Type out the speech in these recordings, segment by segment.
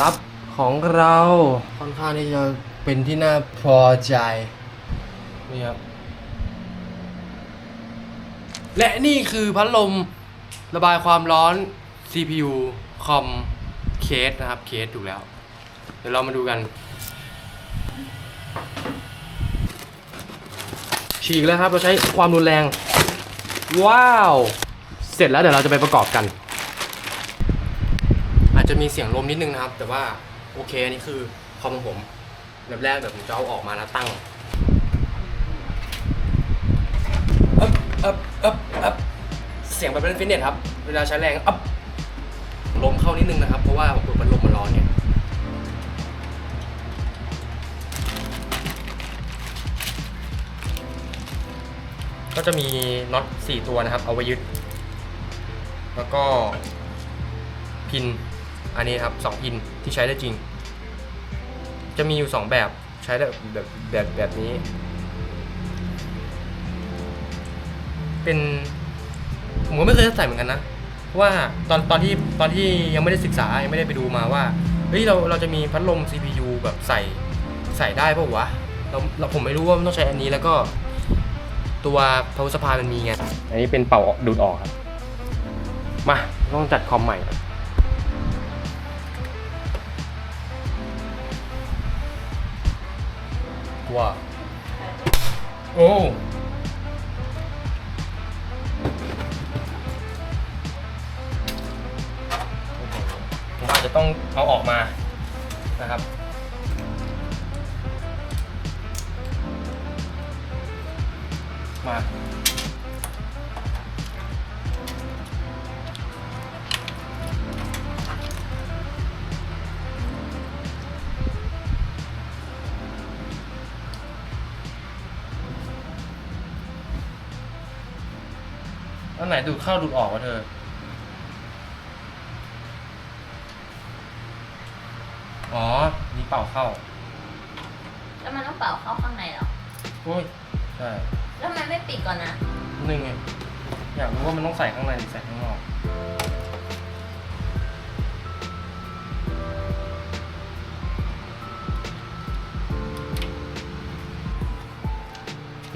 ลับของเราค่อนข้างที่จะเป็นที่น่าพอใจนี่ครับและนี่คือพัดลมระบายความร้อน CPU คอมเคสนะครับ เคสถูกแล้ว เดี๋ยวเรามาดูกัน ฉีกแล้วครับ เราใช้ความรุนแรง ว้าว เสร็จแล้วเดี๋ยวเราจะไปประกอบกัน จจะมีเสียงลมนิดนึงนะครับ แต่ว่าโอเคอันนี้คือคอมของผมแบบแรกแบบผมจะเอาออกมาแล้วตั้งอัพอัพอัพอัพเสียงแบบเล่นฟิตเนสครับ เวลาใช้แรงอัพลมเข้านิดนึงนะครับ เพราะว่าผมเปิดพัดลมมันร้อนเนี่ยก็จะมีน็อต4ตัวนะครับ เอาไว้ยึด แล้วก็พิน อันนี้ครับ2พินที่ใช้ได้จริง จะมีอยู่ 2 แบบใช้ได้แบบแบบแบบนี้ เป็นผมก็ไม่เคยใส่เหมือนกันนะว่าตอนตอนที่ตอนที่ยังไม่ได้ศึกษายังไม่ได้ไปดูมาว่าเฮ้ยเราเราจะมีพัดลม CPU แบบใส่ใส่ได้ป่าวะเราเราผมไม่รู้ว่ามันต้องใช้อันนี้แล้วก็ ตัวพาวสปายมันมีไงอันนี้เป็นเป่าดูดออกครับ มาต้องจัดคอมใหม่ ก่อนว้าโอ้ผมอาจจะต้องเอาออกมานะครับ มา อันไหนดูดเข้าดูดออกวะเธอ อ๋อ นี่เป่าเข้า แล้วมันต้องเป่าเข้าข้างในเหรอ โอ้ย ใช่ แล้วมันไม่ปิดก่อนนะหนึ่งไง อยากรู้ว่ามันต้องใส่ข้างในหรือใส่ข้างนอก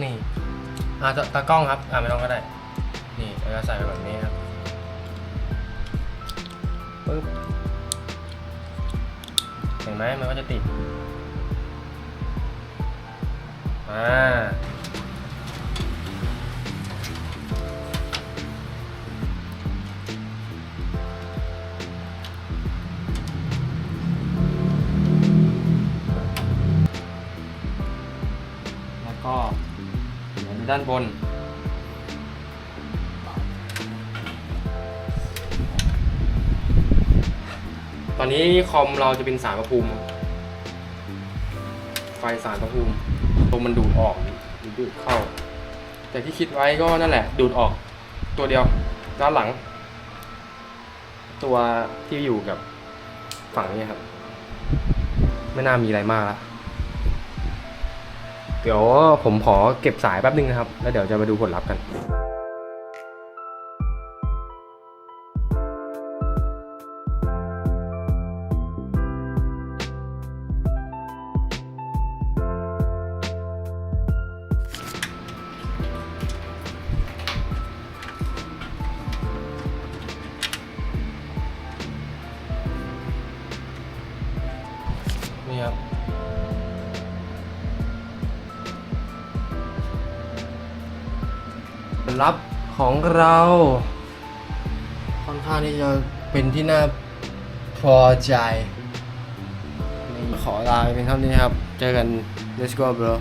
นี่ อ่าตตากล้องครับ อ่าไม่ต้องก็ได้ นี่เราจะใส่ไปแบบนี้ครับปึ๊บเห็นไหมมันก็จะติดอ่าแล้วก็เดี๋ยวดูด้านบน ตอนนี้คอมเราจะเป็นสารพระภูมิ ไฟสารพระภูมิลมมันดูดออกหรือดูดเข้า แต่ที่คิดไว้ก็นั่นแหละ ดูดออกตัวเดียวด้านหลัง ตัวที่อยู่กับฝั่งนี้ครับ ไม่น่ามีอะไรมากละเดี๋ยวผมขอเก็บสายแป๊บนึงนะครับ แล้วเดี๋ยวจะมาดูผลลัพธ์กัน นี่ครับลับของเรา ค่อนข้างที่จะเป็นที่น่าพอใจนี่ขอลาไปเป็นเท่านี้ครับ เจอกัน let's go bro